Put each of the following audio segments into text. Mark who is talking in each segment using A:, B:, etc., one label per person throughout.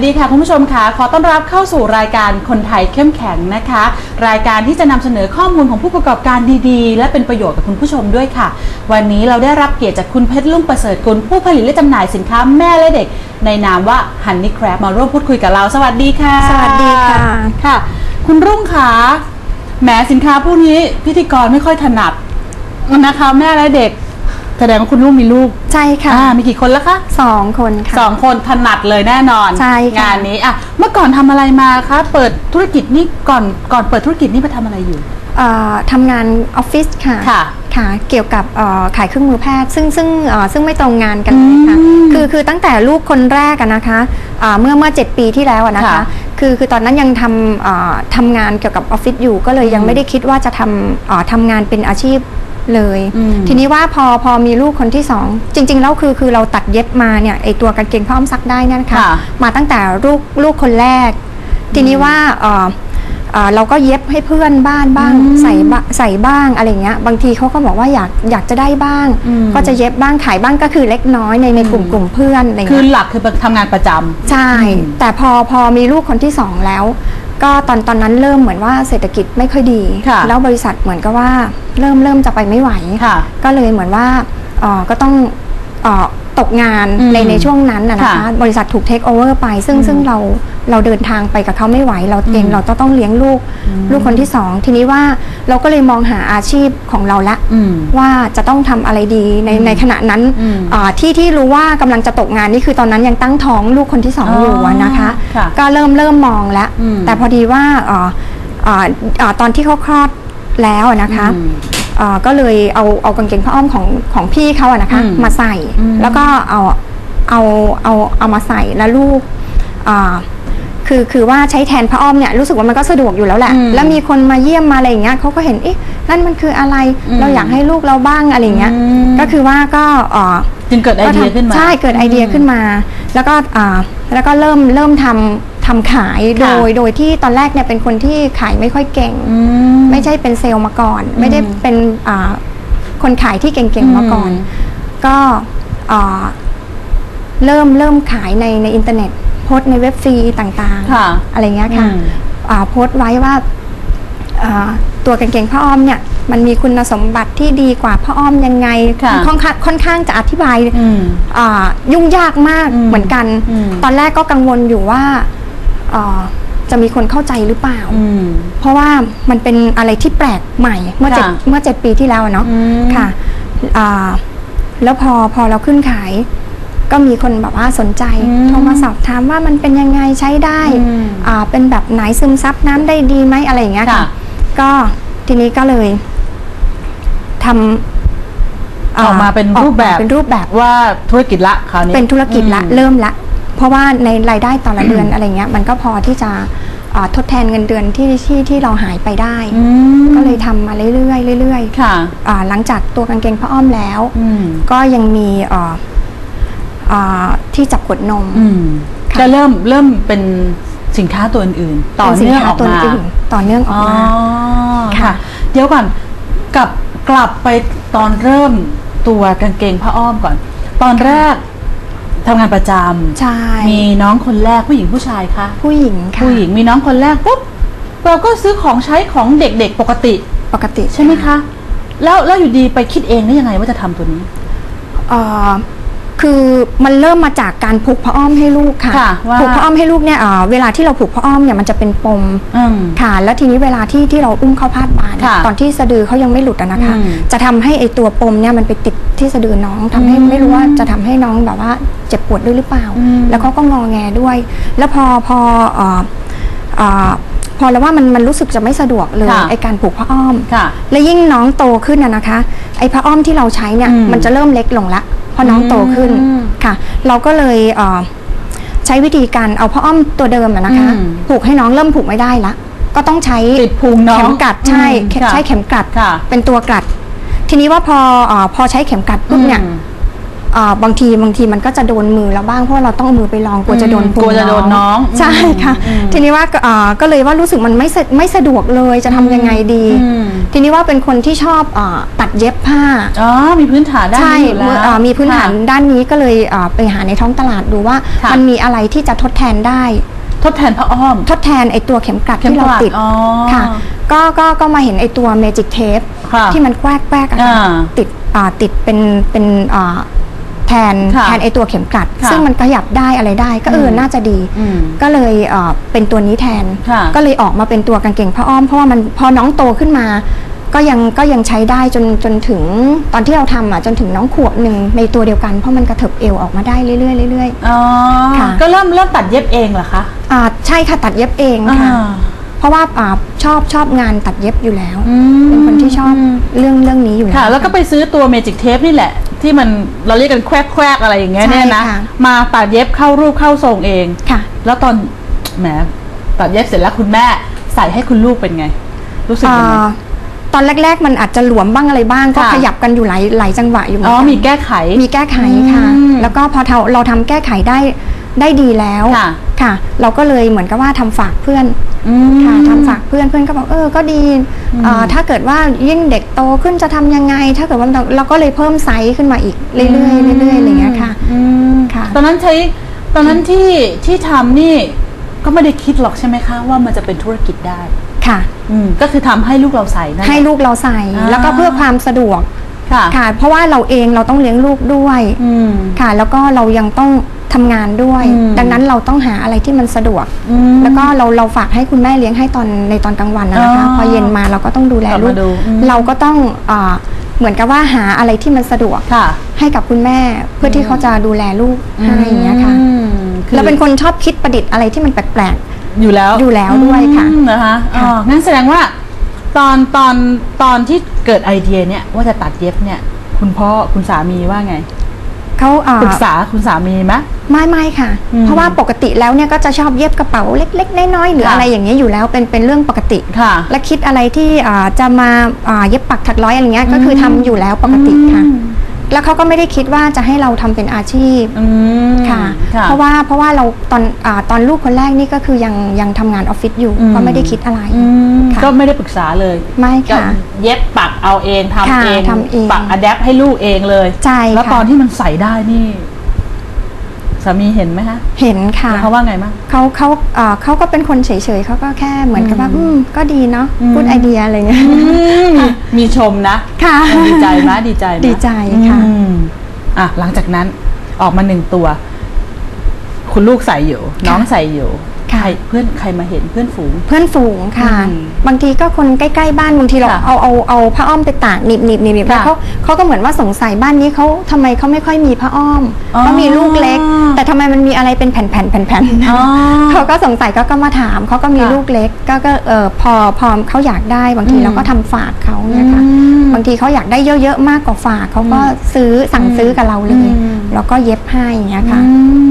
A: วัสดีค่ะคุณผู้ชมค่ะขอต้อนรับเข้าสู่รายการคนไทยเข้มแข็งนะคะ รายการที่จะนำเสนอข้อมูลของผู้ประกอบการดีๆ และเป็นประโยชน์กับคุณผู้ชมด้วยค่ะ วันนี้เราได้รับเกียรติจากคุณเพชรลุ่งประเสริฐกุลผู้ผลิตและจำหน่ายสินค้าแม่และเด็ก ในนามว่า Honey Crab มาร่วมพูดคุยกับเรา สวัสดีค่ะ
B: สวัสดีค่ะ
A: ค่ะ คุณรุ่งค่ะแหมสินค้าพวกนี้พิธีกรไม่ค่อยถนัดนะคะแม่และเด็ก แสดงว่าคุณรุ่งมีลูก
B: ใช่ค่ะ
A: อ่ามีกี่คนแล้วคะ
B: สองคนค่ะ
A: สองคนถนัดเลยแน่นอน
B: ใช่ค่ะ
A: งานนี้อะเมื่อก่อนทำอะไรมาคะเปิดธุรกิจนี่ก่อนก่อนเปิดธุรกิจนี่ไปทำอะไรอยู่
B: เอ่อทำงานออฟฟิศค่ะ
A: ค่ะ
B: ค่ะ เกี่ยวกับเอ่อขายเครื่องมือแพทย์ ซึ่งซึ่งเอ่อซึ่งไม่ตรงงานกันเลยค่ะ
A: อืม
B: คือคือตั้งแต่ลูกคนแรกอะนะคะอ่าเมื่อเมื่อ 7 ปีที่แล้วอะนะคะ
A: ค่ะ
B: คือคือตอนนั้นยังทำอ่าทำงานเกี่ยวกับออฟฟิศอยู่ก็เลยยัง
A: อืม
B: ไม่ได้คิดว่าจะทำอ่าทำงานเป็นอาชีพ เลย
A: อืม
B: ทีนี้ว่าพอพอมีลูกคนที่สองจริงๆแล้วคือคือเราตัดเย็บมาเนี่ยไอตัวกางเกงผ้าอ้อมซักได้เนยนะคะ
A: ค่ะ
B: มาตั้งแต่ลูกลูกคนแรก ทีนี้ว่าเอ่อเอ่อเราก็เย็บให้เพื่อนบ้านบ้าง
A: อืม
B: ใส่บะใส่บ้างอะไรเงี้ยบางทีเขาก็บอกว่าอยากอยากจะได้บ้าง
A: อืม
B: ก็จะเย็บบ้างขายบ้างก็คือเล็กน้อยในในกลุ่ม
A: อืม
B: กลุ่มเพื่อนอะไร
A: คือ
B: เงี้ย
A: หลักคือทำงานประจำ
B: ใช่
A: อืม
B: แต่พอพอมีลูกคนที่สองแล้ว ก็ตอนตอนนั้นเริ่มเหมือนว่าเศรษฐกิจไม่ค่อยดี
A: ค่ะ
B: แล้วบริษัทเหมือนกับว่าเริ่มเริ่มจะไปไม่ไหว
A: ค่ะ
B: ก็เลยเหมือนว่าเอ่อก็ต้องเอ่อ ตกงาน
A: อืม
B: ในในช่วงนั้นนะนะคะ
A: ค่ะ
B: บริษัทถูกเทคโอเวอร์ไป ซึ่ง
A: อืม
B: ซึ่งเราเราเดินทางไปกับเขาไม่ไหว เราเอง
A: อืม
B: เราก็ต้องเลี้ยงลูก
A: อืม
B: ลูกคนที่สองทีนี้ว่าเราก็เลยมองหาอาชีพของเราละ
A: อืม
B: ว่าจะต้องทำอะไรดีใน
A: อืม
B: ในขณะนั้น
A: อืม
B: อ่าที่ที่รู้ว่ากำลังจะตกงานนี่คือตอนนั้นยังตั้งท้องลูกคนที่สอง
A: อ๋อ
B: อยู่อะนะคะ
A: ค่ะ
B: ก็เริ่มเริ่มมองแล้ว
A: อืม
B: แต่พอดีว่าอ่าอ่าอ่าตอนที่เขาคลอดแล้วอะนะคะ
A: อืม
B: อ่า ก็เลยเอาเอากางเกงผ้าอ้อมของของพี่เขาอะนะคะ
A: อืม
B: มาใส่
A: อืม
B: แล้วก็เอาเอาเอาเอามาใส่แล้วลูกอ่าคือคือว่าใช้แทนผ้าอ้อมเนี่ยรู้สึกว่ามันก็สะดวกอยู่แล้วแหละ
A: อืม
B: แล้วมีคนมาเยี่ยมมาอะไรอย่างเงี้ยเขาก็เห็นเอ๊ะนั่นมันคืออะไร
A: อืม
B: เราอยากให้ลูกเราบ้างอะไรอย่างเงี้ย
A: อืม
B: ก็คือว่าก็อ่า
A: จึงเกิดไอเดีย
B: ก็ทำ
A: ขึ้นมา
B: ใช่เกิดไอเดียขึ้นมา แล้วก็อ่าแล้วก็เริ่มเริ่มทำ ทำขายโด
A: ค่ะ
B: ยโดยที่ตอนแรกเนี่ยเป็นคนที่ขายไม่ค่อยเก่ง
A: อืม
B: ไม่ใช่เป็นเซลล์มาก่อน
A: อืม
B: ไม่ได้เป็นอ่าคนขายที่เก่งๆมาก่อน
A: อืม
B: ก็อ่าเริ่มเริ่มขายในในอินเทอร์เน็ตโพสต์ในเว็บฟรีต่าง
A: ค่ะ
B: ๆอะไรเงี้ยค่ะ
A: อืม
B: อ่าโพสต์ไว้ว่าอ่าตัวกางเกงผ้าอ้อมเนี่ยมันมีคุณสมบัติที่ดีกว่าผ้าอ้อมยังไง
A: ค่ะ
B: ค่อนข้างค่อนข้างจะอธิบาย
A: อืม
B: อ่ายุ่งยากมาก
A: อืม
B: เหมือนกัน
A: อืม
B: ตอนแรกก็กังวลอยู่ว่าอ่า จะมีคนเข้าใจหรือเปล่า
A: อืม
B: เพราะว่ามันเป็นอะไรที่แปลกใหม่เมื่อเจ็ด
A: ค่ะ
B: เมื่อเจ็ดปีที่แล้วอะเนาะ
A: อืม
B: ค่ะอ่าแล้วพอพอเราขึ้นขาย ก็มีคนแบบว่าสนใจ
A: อืม
B: โทรมาสอบถามว่ามันเป็นยังไงใช้ได้
A: อืม
B: อ่าเป็นแบบไหนซึมซับน้ำได้ดีไหมอะไรอย่างเงี้ย
A: ค่ะ
B: ค่ะก็ทีนี้ก็เลยทำ
A: ออกมาเป็นรูปแบบ
B: ออกมาเป็นรูปแบบ
A: ว่าธุรกิจละคราวนี้
B: เป็นธุรกิจละ
A: อืม
B: เริ่มละ เพราะว่าในรายได้ต่อละเดือนอะไรเงี้ยมันก็พอที่จะอ่าทดแทนเงินเดือนที่ที่ที่เราหายไปได้
A: อืม
B: ก็เลยทำมาเรื่อยๆเรื่อย
A: ค่ะ
B: ๆอ่าหลังจากตัวกางเกงผ้าอ้อมแล้ว
A: อืม
B: ก็ยังมีอ่าอ่าที่จับกดนม
A: อืม
B: ค่ะ
A: ก็เริ่มเริ่มเป็นสินค้าตัวอื่นๆต่อ
B: ป็สิ
A: เนื่อง
B: ค้า
A: ออก
B: ตัว
A: มา
B: อื่นต่อเนื่องอ
A: อ๋
B: อก
A: อ
B: มา
A: ค่ะ
B: ค่ะ
A: เดี๋ยวก่อนกลับกลับไปตอนเริ่มตัวกางเกงผ้าอ้อมก่อน ตอนแรก ทำงานประจ
B: ใช่ำ
A: มีน้องคนแรกผู้หญิงผู้ชายคะ
B: ผู้หญิงค่ะ
A: ผู้หญิงมีน้องคนแรกปุ๊บเราก็ซื้อของใช้ของเด็กๆปกติ
B: ปกติ
A: ใช่ไหมคะ แล้วแล้วอยู่ดีไปคิดเองได้ยังไงว่าจะทำตัวนี้
B: เอ่อ คือมันเริ่มมาจากการผูกผ้าอ้อมให้ลูกค่ะ
A: ค่ะว่า
B: ผูกผ้าอ้อมให้ลูกเนี่ยเอ่อเวลาที่เราผูกผ้าอ้อมเนี่ยมันจะเป็นปม
A: อืม
B: ค่ะ แล้วทีนี้เวลาที่ที่เราอุ้มเข้าพาดบ่าเนี่ย
A: ค่ะ
B: ตอนที่สะดือเขายังไม่หลุดอะนะคะ
A: อืม
B: จะทำให้ไอตัวปมเนี่ยมันไปติดที่สะดือน้องทำให้
A: อืม
B: ไม่รู้ว่าจะทำให้น้องแบบว่าเจ็บปวดด้วยหรือเปล่า
A: อืม
B: แล้วเขาก็งอแงด้วย แล้วพอพอเอ่อเอ่อ พอแล้วว่ามันมันรู้สึกจะไม่สะดวกเลย
A: ค่ะ
B: ไอการผูกผ้าอ้อม
A: ค่ะ
B: และยิ่งน้องโตขึ้นนะนะคะ ไอ้ผ้าอ้อมที่เราใช้เนี่ย
A: อืม
B: มันจะเริ่มเล็กลงละเพราะน้องโตขึ้น
A: อืม
B: ค่ะ เราก็เลยเอ่อใช้วิธีการเอาผ้าอ้อมตัวเดิมอะนะคะ
A: อืม
B: ผูกให้น้องเริ่มผูกไม่ได้ละ ก็ต้องใช้
A: ติดพุงน้อง
B: เข็มกลัดใช่
A: อืมค่ะ
B: ใช้เข็มกลัด
A: ค่ะ
B: เป็นตัวกลัด ทีนี้ว่าพอเออพอใช้เข็มกลัดปุ๊บเนี่ย
A: อืม
B: อ่า บางทีบางทีมันก็จะโดนมือเราบ้างเพราะว่าเราต้องเอามือไปลองกลัวจะโดน
A: อืม
B: พุง
A: กลัวจะโดนน้อง
B: ใช่ค่ะ
A: อืม
B: ทีนี้ว่าอ่าก็เลยว่ารู้สึกมันไม่สะไม่สะดวกเลยจะทำยังไงดี
A: อืม
B: ทีนี้ว่าเป็นคนที่ชอบอาตัดเย็บผ้า
A: อ๋อมีพื้นฐานด้าน
B: ใช่
A: นี้อยู่แล้ว
B: เมื่ออ่ามีพื้นฐาน
A: ค่ะ
B: ด้านนี้ก็เลยอ่าไปหาในท้องตลาดดูว่า
A: ค่ะ
B: มันมีอะไรที่จะทดแทนได้
A: ทดแทนพระอ้อม
B: ทดแทนไอตัวเข็มกลัด
A: เข็ม
B: ที่เรา
A: กลัด
B: ติด
A: อ๋อ
B: ค่ะ ก็ก็ก็มาเห็นไอตัวเมจิกเทป
A: ค่ะ
B: ที่มันแกวกแกวกอะค่ะ
A: อ่า
B: ติดอ่าติดเป็นเป็นอ่า แทน
A: ค่ะ
B: แทนไอตัวเข็มกลัด
A: ค่ะ
B: ซึ่งมันขยับได้อะไรได้ก็เออ
A: อืม
B: น่าจะดี
A: อืม
B: ก็เลยเอ่อเป็นตัวนี้แทน
A: ค่ะ
B: ก็เลยออกมาเป็นตัวกางเกงผ้าอ้อมเพราะว่ามันพอน้องโตขึ้นมา ก็ยังก็ยังใช้ได้จนจนถึงตอนที่เราทำอะจนถึงน้องขวบหนึ่งในตัวเดียวกันเพราะมันกระเถิบเอวออกมาได้เรื่อยๆเรื่อย
A: อ๋อ
B: ค่ะ
A: ก็เริ่มเริ่มตัดเย็บเองเหรอคะ
B: ๆอ่าใช่ค่ะตัดเย็บเองค่ะ
A: อ่า
B: เพราะว่าอ่าชอบชอบงานตัดเย็บอยู่แล้ว
A: อืม
B: เป็นคนที่ชอบเรื่องเรื่องนี้อยู่แล้ว
A: ค่ะ แล้วก็ไปซื้อตัวเมจิกเทปนี่แหละ ที่มันเราเรียกกันแควกแควกๆอะไรอย่างเงี้ย
B: ใช่
A: เนี่ยนะ
B: ค่ะ
A: มาตัดเย็บเข้ารูปเข้าทรงเอง
B: ค่ะ
A: แล้วตอนแหมตัดเย็บเสร็จแล้วคุณแม่ใส่ให้คุณลูกเป็นไง รู้สึกยังไง
B: อ่าตอนแรก ๆ มันอาจจะหลวมบ้างอะไรบ้าง ก็
A: ค่ะ
B: ขยับกันอยู่หลายหลายจังหวะอยู่เหมื
A: อ๋
B: อ
A: อน
B: กัน
A: มีแก้ไข
B: มีแก้ไขค่ะ
A: อืม
B: แล้วก็พอเราเราทำแก้ไขได้ได้ดีแล้ว
A: ค่ะ
B: ค่ะ เราก็เลยเหมือนกับว่าทำฝากเพื่อน
A: อืม
B: ค่ะทำฝากเพื่อนเพื่อนก็บอกเออก็ดีเอ่อถ้าเกิดว่ายิ่งเด็กโตขึ้นจะทำยังไง ถ้าเกิดว่าเราเราก็เลยเพิ่มไซส์ขึ้นมาอีกเรื่อยๆเรื่อยๆอะไรอย่างเงี้ยค่ะ
A: อืม
B: ค่ะ
A: ตอนนั้นใช้ตอนนั้นที่ที่ทำนี่ก็ไม่ได้คิดหรอกใช่ไหมคะว่ามันจะเป็นธุรกิจได้
B: ค่ะ
A: อืมก็คือทำให้ลูกเราใส่นั่นแหละ
B: ให้ลูกเราใส่
A: อ่า
B: แล้วก็เพื่อความสะดวก
A: ค่ะ
B: ค่ะ เพราะว่าเราเองเราต้องเลี้ยงลูกด้วย
A: อืม
B: ค่ะ แล้วก็เรายังต้อง ทำงานด้วย
A: อืม
B: ดังนั้นเราต้องหาอะไรที่มันสะดวก
A: อืม
B: แล้วก็เราเราฝากให้คุณแม่เลี้ยงให้ตอนในตอนกลางวันนะนะคะ
A: อ๋อ
B: พอเย็นมาเราก็ต้องดูแล
A: กลับ
B: ลู
A: มากดูอืม
B: เราก็ต้องอาเหมือนกับว่าหาอะไรที่มันสะดวก
A: ค่ะ
B: ให้กับคุณแม่เพื่อที่เขาจะดูแลลูกให้อย่างเงี้ยค่ะ
A: อืมคือ
B: เราเป็นคนชอบคิดประดิษฐ์อะไรที่มันแปลก
A: อยู่แล้ว
B: อยู่แล้วด้วยค่ะ
A: อืมนะคะอ๋อ
B: ค่ะ
A: งั้นแสดงว่าตอนตอนตอนที่เกิดไอเดียเนี่ยว่าจะตัดเย็บเนี่ย คุณพ่อคุณสามีว่าไง
B: ๆ เขาอ่า
A: ปรึกษาคุณสามีไหม
B: ไม่ไม่ค่ะ
A: อืม
B: เพราะว่าปกติแล้วเนี่ยก็จะชอบเย็บกระเป๋าเล็กๆน้อยๆหรือ
A: ค่ะ
B: อะไรอย่างเงี้ยอยู่แล้วเป็นเป็นเรื่องปกติ
A: ค่ะ
B: และคิดอะไรที่อ่าจะมาอ่าเย็บปักถักร้อยอะไรเงี้ยก็คือทำอยู่แล้วปกติค่ะ
A: อืม
B: แล้วเขาก็ไม่ได้คิดว่าจะให้เราทำเป็นอาชีพ
A: อืม
B: ค่ะ
A: ค่ะ
B: เพราะว่าเพราะว่าเราตอนอาตอนลูกคนแรกนี่ก็คือยังยังทำงานออฟฟิศอยู่
A: อืม
B: ก็ไม่ได้คิดอะไร
A: อืม
B: ค่ะ
A: ก็ไม่ได้ปรึกษาเลย
B: ไม่
A: ก็
B: ค่ะ
A: เย็บปักเอาเองทำ
B: ค่ะ
A: เอง
B: ทำเอง
A: ปักอัดแอปให้ลูกเองเลย
B: ใช่
A: แล้ว
B: ค่ะ
A: ตอนที่มันใส่ได้นี่ สามีเห็นไหมคะ
B: เห็นค่ะ
A: แล้วเขาว่าไงบ้าง
B: เขาเขาเอ่อเขาก็เป็นคนเฉยๆเขาก็แค่เหมือนกับว่า
A: อื
B: อื
A: ม
B: มก็ดีเนาะ
A: อืม
B: พูดไอเดียอะไรเงี้ย
A: มีมีชมนะ
B: ค่ะ
A: เออดีใจไหมดีใจไหม
B: ดีใจค่ะ
A: อืมอะหลังจากนั้นออกมาหนึ่งตัว คุณลูกใส่อยู่ น้องใส่อยู่
B: ค่ะ
A: ใครเพื่อนใครมาเห็นเพื่อนฝูง
B: เพื่อนฝูงค่ะ
A: อืม
B: บางทีก็คนใกล้ๆบ้านบางทีเรา
A: ค่ะ
B: เอาเอาเอาผ้าอ้อมไปตากหนีบหนีบหนีบหนีบแล้ว
A: ค่ะ
B: เขาเขาก็เหมือนว่าสงสัยบ้านนี้เขาทำไมเขาไม่ค่อยมีผ้าอ้อม
A: อ๋อ
B: เขามีลูกเล็ก แต่ทำไมมันมีอะไรเป็นแผ่นๆแผ่นๆ
A: อ๋อ
B: เขาก็สงสัยก็ก็มาถามเขาก็มี
A: ค่ะ
B: ลูกเล็กก็ก็เออพอพอเขาอยากได้บางที
A: อืม
B: เราก็ทำฝากเขาเนี่ยค่ะ
A: อืม
B: บางทีเขาอยากได้เยอะๆมากกว่าฝากเขาก็ซื้อสั่งซื้อกับเราเลย
A: อืม
B: แล้วก็เย็บให้อย่างเงี้ยค่ะ
A: อืม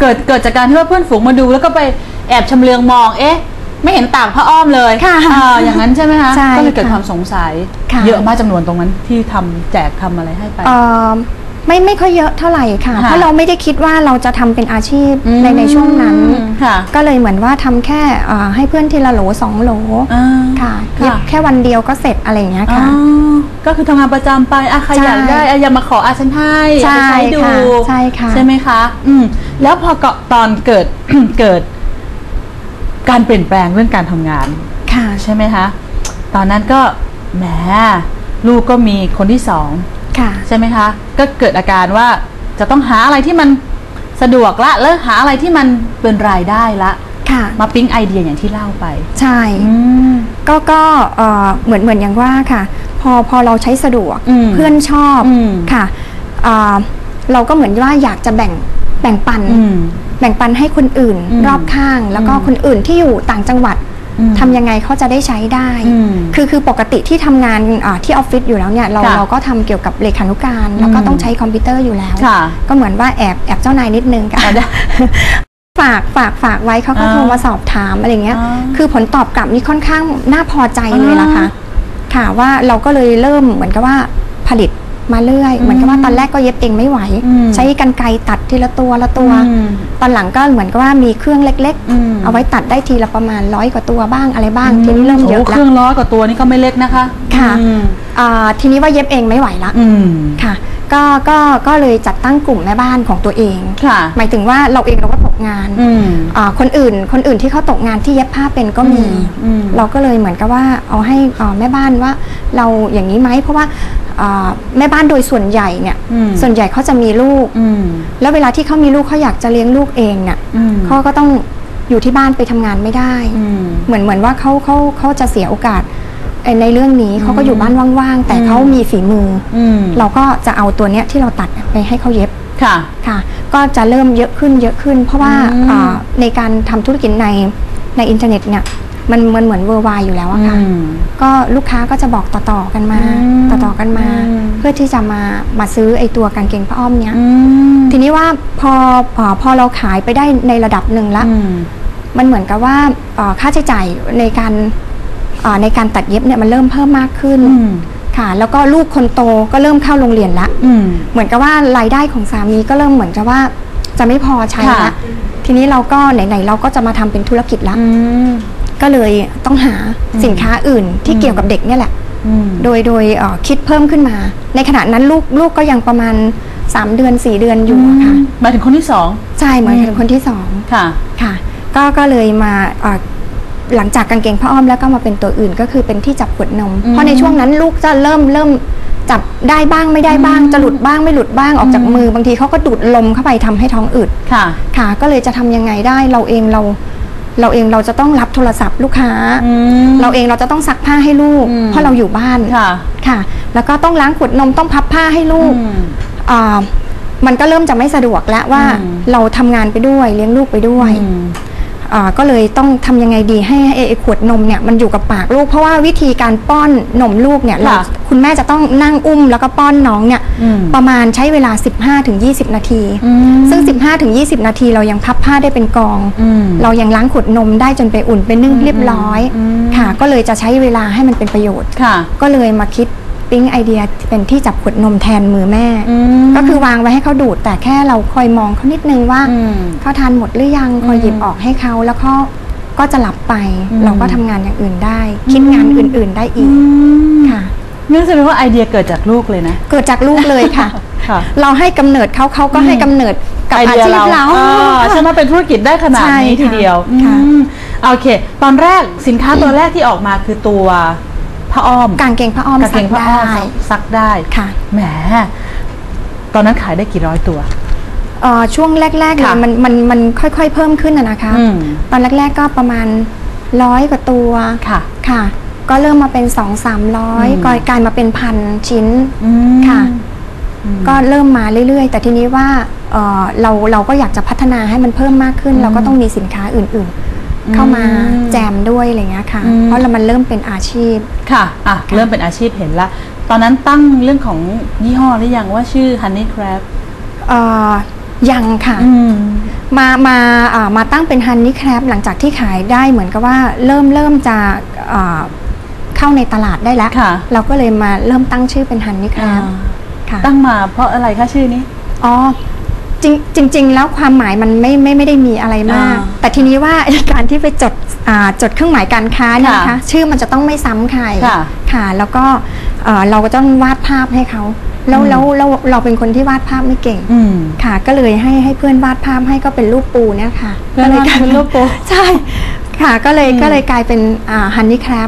A: เกิดเกิดจากการที่ว่าเพื่อนฝูงมาดู แล้วก็ไปแอบชำเลืองมอง เอ๊ะ ไม่เห็นต่างผ้าอ้อมเลย
B: ค่ะ
A: อ่าอย่างนั้นใช่ไหมคะ
B: ใช่
A: ก็เลยเกิด
B: ค่ะ
A: ความสงสัย
B: ค่ะ
A: เยอะมากจำนวนตรงนั้นที่ทำแจกทำอะไรให้ไป
B: เออ ไม่ไม่ค่อยเยอะเท่าไหร่ค่ะ
A: ค่ะ
B: เพราะเราไม่ได้คิดว่าเราจะทำเป็นอาชีพในในช่วงนั้น
A: อืมค่ะ
B: ก็เลยเหมือนว่าทำแค่อ่าให้เพื่อนทีละโหลสองโหล
A: อ่า
B: ค่ะ
A: ค่ะ
B: เย็บแค่วันเดียวก็เสร็จอะไรอย่างเงี้ย
A: อ๋อ
B: ค่ะ
A: ก็คือทำงานประจำไปอะใคร
B: ใช่
A: อยากได้อะอย่ามาขออาฉันให้
B: ใช่
A: เอาไปใช้ดู
B: ค่ะใช่ค่ะ
A: ใช่ไหมคะ อืม แล้วพอเกาะตอนเกิด เกิด การเปลี่ยนแปลงเรื่องการทำงาน
B: ค่ะ
A: ใช่ไหมคะ ตอนนั้นก็แหมลูกก็มีคนที่สอง
B: ค่ะ
A: ใช่ไหมคะ ก็เกิดอาการว่าจะต้องหาอะไรที่มันสะดวกละแล้วหาอะไรที่มันเป็นรายได้ละ
B: ค่ะ
A: มาปิ๊งไอเดียอย่างที่เล่าไป
B: ใช่
A: อืม
B: ก็ก็เอ่อเหมือนเหมือนอย่างว่าค่ะ พอพอเราใช้สะดวก
A: อืม
B: เพื่อนชอบ
A: อืม
B: ค่ะเอ่อเราก็เหมือนว่าอยากจะแบ่งแบ่งปัน
A: อืม
B: แบ่งปันให้คนอื่น
A: อืม
B: รอบข้าง แล้วก็
A: อืม
B: คนอื่นที่อยู่ต่างจังหวัด
A: อืม
B: ทำยังไงเขาจะได้ใช้ได้
A: อืม
B: คือคือปกติที่ทำงานอ่าที่ออฟฟิศอยู่แล้วเนี่ยเรา
A: ค่ะ
B: เราก็ทำเกี่ยวกับเลขานุการแล้วก็
A: อืม
B: ต้องใช้คอมพิวเตอร์อยู่แล้ว
A: ค่ะ
B: ก็เหมือนว่าแอบแอบเจ้านายนิดนึงค่ะ
A: อะได้
B: ฝากฝากฝากไว้เขาก็
A: อ่า
B: โทรมาสอบถามอะไรเงี้ย
A: อ่า
B: คือผลตอบกลับนี่ค่อนข้างน่าพอใจเลยล่ะค่ะ
A: อ่า
B: ค่ะว่าเราก็เลยเริ่มเหมือนกับว่าผลิต มาเรื่อย เหมือนกับว่าตอนแรกก็เย็บเองไม่ไหว
A: อืม
B: ใช้กันไกรตัดทีละตัวละตัว
A: อืม
B: ตอนหลังก็เหมือนกับว่ามีเครื่องเล็ก
A: อืม
B: เอาไว้ตัดได้ทีละประมาณร้อยกว่าตัวบ้างอะไรบ้างทีนี้เริ่มเยอะ
A: โเค
B: แล้
A: รื่
B: ว
A: องร้อยกว่าตัวนี่ก็ไม่เล็กนะคะ
B: ค่ะ
A: อืม
B: อ่าทีนี้ว่าเย็บเองไม่ไหวละ
A: อืม
B: ค่ะก็ก็ก็เลยจัดตั้งกลุ่มแม่บ้านของตัวเอง
A: ค่ะ
B: หมายถึงว่าเราเองเราก็ตกงาน
A: อืม
B: อ่าคนอื่น คนอื่นที่เขาตกงานที่เย็บผ้าเป็นก็มี
A: อืมอืม
B: เราก็เลยเหมือนกับว่าเอาให้อ่าแม่บ้านว่า เราอย่างนี้ไหมเพราะว่าอ่า แม่บ้านโดยส่วนใหญ่เนี่ย
A: อืม
B: ส่วนใหญ่เขาจะมีลูก
A: อืม
B: แล้วเวลาที่เขามีลูกเขาอยากจะเลี้ยงลูกเองเนี่ย
A: อืม
B: เขาก็ต้องอยู่ที่บ้านไปทำงานไม่ได้
A: อืม
B: เหมือนเหมือนว่าเขาเขาเขาจะเสียโอกาสเอ่อในเรื่องนี้เขาก็อยู่บ้านว่างๆ แต่
A: อืม
B: เขามีฝีมืออ
A: อืม
B: เราก็จะเอาตัวเนี้ยที่เราตัดไปให้เขาเย็บ
A: ค่ะ
B: ค่ะ ก็จะเริ่มเยอะขึ้นเยอะขึ้น เพราะว่า
A: อืม
B: อ่าในการทำธุรกิจในในอินเทอร์เน็ตเนี่ย มันมันเหมือนเวอร์ไวอยู่แล้วอะค่ะ
A: อืม
B: ก็ลูกค้าก็จะบอกต่อๆกันมา
A: อืม
B: ต่อๆกันมา
A: อืม
B: เพื่อที่จะมามาซื้อไอ้ตัวกางเกงผ้าอ้อมเนี้ย
A: อืม
B: ทีนี้ว่าพอพอพอเราขายไปได้ในระดับหนึ่งละ
A: อืม
B: มันเหมือนกับว่าเอ่อค่าใช้จ่ายในการเอ่อในการตัดเย็บเนี่ยมันเริ่มเพิ่มมากขึ้น
A: อืม
B: ค่ะแล้วก็ลูกคนโตก็เริ่มเข้าโรงเรียนละ
A: อืม
B: เหมือนกับว่ารายได้ของสามีก็เริ่มเหมือนกับว่าจะไม่พอใช้
A: ค่ะ
B: ละทีนี้เราก็ไหนๆเราก็จะมาทำเป็นธุรกิจละ
A: อืม
B: ก็เลยต้องหา
A: อืม
B: สินค้าอื่นที่
A: อืม
B: เกี่ยวกับเด็กเนี่ยแหละ
A: อืม
B: โดยโดยเอ่อคิดเพิ่มขึ้นมา ในขณะนั้นลูกลูกก็ยังประมาณ 3 เดือน 4 เดือนอยู่อะค่ะ
A: หมายถึงคนที่สอง
B: ใช่เหมือน
A: อื
B: กับ
A: ม
B: คนที่สอง
A: ค่ะ
B: ค่ะ ก็ก็เลยมาเอ่อหลังจากกางเกงผ้าอ้อมแล้วก็มาเป็นตัวอื่นก็คือเป็นที่จับขวดนม
A: อืม
B: เพราะในช่วงนั้นลูกจะเริ่มเริ่มจับได้บ้างไม่ได้บ้าง
A: อืม
B: จะหลุดบ้างไม่หลุดบ้างออกจาก
A: อืม
B: มือบางทีเขาก็ดูดลมเข้าไปทำให้ท้องอืด
A: ค่ะ
B: ค่ะ ก็เลยจะทำยังไงได้เราเองเรา เราเองเราจะต้องรับโทรศัพท์ลูกค้า
A: อืม
B: เราเองเราจะต้องซักผ้าให้ลูก
A: อืม
B: เพราะเราอยู่บ้าน
A: ค่ะ
B: ค่ะ แล้วก็ต้องล้างขวดนมต้องพับผ้าให้ลูก
A: อืม
B: อ่ามันก็เริ่มจะไม่สะดวกแล้วว่า
A: อืม
B: เราทำงานไปด้วยเลี้ยงลูกไปด้วย
A: อืม
B: อ่า ก็เลยต้องทำยังไงดีให้ไอ้ไอ้ขวดนมเนี่ยมันอยู่กับปากลูก เพราะว่าวิธีการป้อนนมลูกเนี่ยเรา
A: ค่ะ
B: คุณแม่จะต้องนั่งอุ้มแล้วก็ป้อนน้องเนี่ย
A: อืม
B: ประมาณใช้เวลา 15-20 นาที
A: อืม
B: ซึ่ง 15-20 นาทีเรายังพับผ้าได้เป็นกอง
A: อืม
B: เรายังล้างขวดนมได้จนไปอุ่นเป็นนึ่ง
A: อืม
B: เรียบร้อย
A: อืม
B: ค่ะ ก็เลยจะใช้เวลาให้มันเป็นประโยชน์
A: ค่ะ
B: ก็เลยมาคิด ปิ๊งไอเดียเป็นที่จับขวดนมแทนมือแม่
A: อืม
B: ก็คือวางไว้ให้เขาดูด แต่แค่เราคอยมองเขานิดนึงว่า
A: อืม
B: เขาทานหมดหรือยังคอย
A: อืม
B: หยิบออกให้เขาแล้วเขาก็จะหลับไป
A: อืม
B: เราก็ทำงานอย่างอื่นได้ คิดงานอื่น ๆได้อีกค่ะ
A: นี่แสดงว่าไอเดียเกิดจากลูกเลยนะ
B: เกิดจากลูกเลยค่ะ
A: ค่ะ
B: เราให้กำเนิดเขาเขาก็ให้กำเนิดกับ
A: ไอ
B: อา
A: เดีย
B: ชีพ
A: เรา
B: เรา
A: อ่าใช่ไหมเป็นธุรกิจได้ขนาด
B: ใช่
A: นี้
B: ค่ะ
A: ทีเดียว
B: ค่ะ
A: อืมโอเค ตอนแรกสินค้าตัวแรกที่ออกมาคือตัว ผ้าอ้อม
B: กางเกงผ้าอ้อม
A: กางเก
B: ซั
A: ง
B: ก
A: ผ้าอ้อม
B: ได้
A: ซักได้
B: ค่ะ
A: แหมตอนนั้นขายได้กี่ร้อยตัว
B: เอ่อช่วงแรกๆเล
A: ค่ะ
B: ยมันมันมันค่อยๆเพิ่มขึ้นนะนะคะ
A: อืม
B: ตอนแรกๆก็ประมาณร้อยกว่าตัว
A: ค่ะ
B: ค่ะ ก็เริ่มมาเป็นสองสามร้อย
A: อืม
B: ก็กลายมาเป็นพันชิ้น
A: อืม
B: ค่ะ
A: อืม
B: ก็เริ่มมาเรื่อยๆ แต่ทีนี้ว่าเอ่อเราเราก็อยากจะพัฒนาให้มันเพิ่มมากขึ้น
A: อืม
B: เราก็ต้องมีสินค้าอื่นๆ เข้ามา
A: อืม
B: แจมด้วยอะไรเงี้ยค่ะ
A: อืม
B: เพราะเรามันเริ่มเป็นอาชีพ
A: ค่ะอะ เริ่มเป็นอาชีพเห็นละ ตอนนั้นตั้งเรื่องของยี่ห้อหรือยังว่าชื่อ Honey Crab
B: เอ่อยังค่ะ
A: อืม
B: มามาอ่ามาตั้งเป็นฮันนี่แครบหลังจากที่ขายได้เหมือนกับว่าเริ่มเริ่มจะอ่าเข้าในตลาดได้แล้ว
A: ค่ะ
B: เราก็เลยมาเริ่มตั้งชื่อเป็นฮันนี่แคร
A: อ่า
B: บค่ะ
A: ตั้งมาเพราะอะไรคะชื่อนี้
B: อ๋อ จริงจริงๆแล้วความหมายมันไม่ไม่ไม่ได้มีอะไรมาก
A: อ่า
B: แต่ทีนี้ว่าการที่ไปจดอ่าจดเครื่องหมายการค้าเนี่ยนะคะ
A: ค่ะ
B: ชื่อมันจะต้องไม่ซ้ำใคร
A: ค่ะ
B: ค่ะ แล้วก็เอ่อเราก็ต้องวาดภาพให้เขาแล้ว
A: อืม
B: แล้วเราเราเป็นคนที่วาดภาพไม่เก่ง
A: อืม
B: ค่ะ ก็เลยให้ให้เพื่อนวาดภาพให้ก็เป็นรูปปูเนี่ยค่ะ
A: เพื่อนวาด
B: ก็ลยกลย
A: เป็นรูปปู
B: ใช่ค่ะ ก็เลย
A: อืม
B: ก็เลยกลายเป็นอ่าฮันนี่ครับ